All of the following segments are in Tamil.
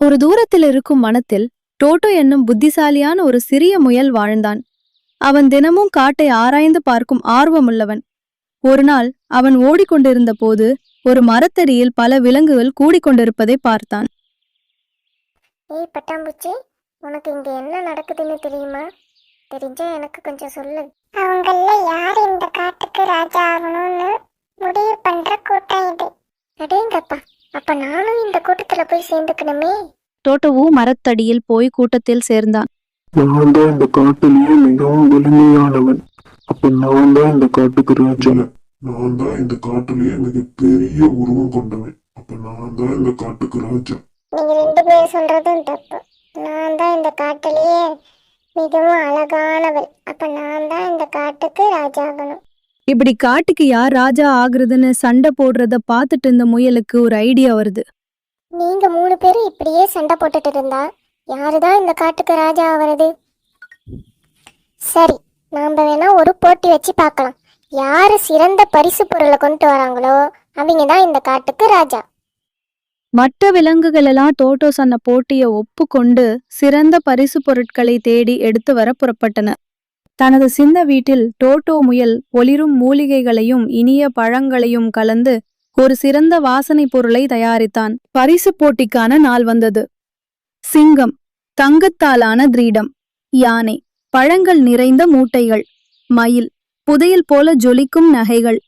ஒரு தூரத்தில் இருக்கும் வனத்தில் டோட்டோ என்னும் புத்திசாலியான ஒரு சிறிய முயல் வாழ்ந்தான். அவன் தினமும் காட்டை ஆராய்ந்து பார்க்கும் ஆர்வமுள்ளவன். ஒருநாள் அவன் ஓடிக்கொண்டிருந்த போது ஒரு மரத்தடியில் பல விலங்குகள் கூடிக்கொண்டிருப்பதை பார்த்தான். ஏய் பட்டாம்பூச்சி உனக்கு இங்க என்ன நடக்குதுன்னு தெரியுமா? தெரிஞ்சா எனக்கு கொஞ்சம் சொல்லு. அவங்கள யார் இந்த காட்டுக்கு ராஜா ஆகணும்னு முடிவு பண்ற கூட்டம் இது. அடேங்கப்பா அப்ப நானும் இந்த கூட்டத்துல போய் சேர்ந்துக்கணுமே. டோட்டோவும் மரத்தடியில் போய் கூட்டத்தில் சேர்ந்தான். நான் தான் இந்த காட்டிலேயே மிகவும் வலிமையானவன். அப்ப நான் தான் இந்த காட்டுக்கு ராஜா நான் தான் இந்த காட்டிலேயே மிகப்பெரிய உருவம் கொண்டவன். அப்ப நான் தான் இந்த காட்டுக்கு ராஜா நீங்க ரெண்டு பேரும் சொல்றதும் தப்பு. நான் தான் இந்த காட்டிலேயே மிகவும் அழகானவள். அப்ப நான் தான் இந்த காட்டுக்கு ராஜா ஆகணும் இப்படி காட்டுக்கு யார் ராஜா ஆகுறதுன்னு சண்டை போடுறத பார்த்துட்டு இருந்த முயலுக்கு ஒரு ஐடியா வருது. நீங்க மூணு பேரும் இப்படியே சண்டை போட்டுட்டு இருந்தா யாருதான் இந்த காட்டுக்கு ராஜா ஆவறது? சரி நாம வேணா ஒரு போட்டி வச்சு பார்க்கலாம். யாரு சிறந்த பரிசு பொருளை கொண்டு வராங்களோ அவங்க தான் இந்த காட்டுக்கு ராஜா. மற்ற விலங்குகள் எல்லாம் டோட்டோ சொன்ன போட்டிய ஒப்புக்கொண்டு சிறந்த பரிசு பொருட்களை தேடி எடுத்து வர புறப்பட்டன. தனது சிந்த வீட்டில் டோட்டோ முயல் ஒளிரும் மூலிகைகளையும் இனிய பழங்களையும் கலந்து ஒரு சிறந்த வாசனை பொருளை தயாரித்தான். பரிசு போட்டிக்கான நாள் வந்தது. சிங்கம் தங்கத்தாலான கிரீடம் யானை பழங்கள் நிறைந்த மூட்டைகள் மயில் புதையல் போல ஜொலிக்கும் நகைகள்.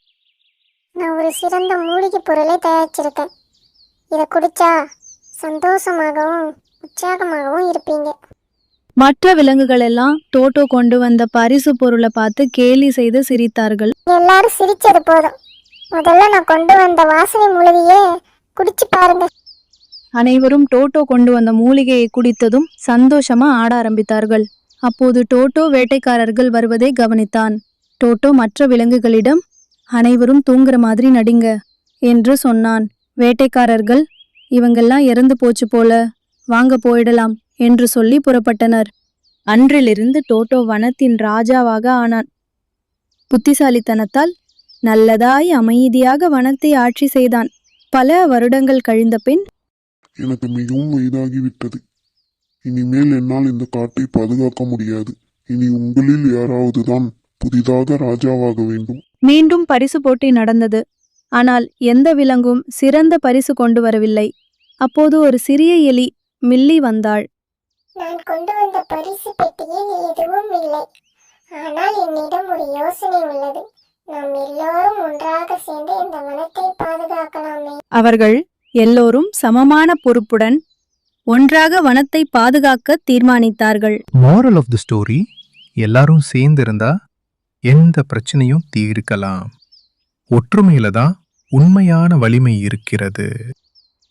நான் ஒரு சிறந்த மூலிகை பொருளை தயாரிச்சிருக்கேன். இதை குடிச்சா சந்தோஷமாகவும் உற்சாகமாகவும் இருப்பீங்க. மற்ற விலங்குகள் எல்லாம் டோட்டோ கொண்டு வந்த பரிசு பொருளை பார்த்து கேலி செய்து சிரித்தார்கள். எல்லாரும் சிரிச்சது போதும். முதல்ல நான் கொண்டு வந்த வாசனை மூலிகையே குடிச்சு பாருங்க. அனைவரும் டோட்டோ கொண்டு வந்த மூலிகையை குடித்ததும் சந்தோஷமா ஆட ஆரம்பித்தார்கள். அப்போது டோட்டோ வேட்டைக்காரர்கள் வருவதை கவனித்தான். டோட்டோ மற்ற விலங்குகளிடம் அனைவரும் தூங்குற மாதிரி நடிங்க என்று சொன்னான். வேட்டைக்காரர்கள் இவங்கெல்லாம் இறந்து போச்சு போல. வாங்க போயிடலாம். என்று சொல்லி புறப்பட்டனர். அன்றிலிருந்து டோட்டோ வனத்தின் ராஜாவாக ஆனான். புத்திசாலித்தனத்தால் நல்லதாய் அமைதியாக வனத்தை ஆட்சி செய்தான். பல வருடங்கள் கழிந்த பின் எனக்கு மிகவும் வயதாகிவிட்டது. இனிமேல் என்னால் இந்த காட்டை பாதுகாக்க முடியாது. இனி உங்களில் யாராவது தான் புதிதாக ராஜாவாக வேண்டும். மீண்டும் பரிசு போட்டி நடந்தது. ஆனால் எந்த விலங்கும் சிறந்த பரிசு கொண்டு வரவில்லை. அப்போது ஒரு சிறிய எலி மில்லி வந்தாள். நான் கொண்டு வந்த பரிசு பெட்டியில் எதுவும் இல்லை. ஆனால் என்னிடம் ஒரு யோசனை உள்ளது. நாம் எல்லோரும் ஒன்றாக சேர்ந்து இந்த வனத்தை பாதுகாக்கலாமே. அவர்கள் எல்லோரும் சமமான பொறுப்புடன் ஒன்றாக வனத்தை பாதுகாக்க தீர்மானித்தார்கள். Moral ஆஃப் த ஸ்டோரி எல்லாரும் சேர்ந்திருந்தா எந்த பிரச்சனையும் தீர்க்கலாம். ஒற்றுமையில தான் உண்மையான வலிமை இருக்கிறது.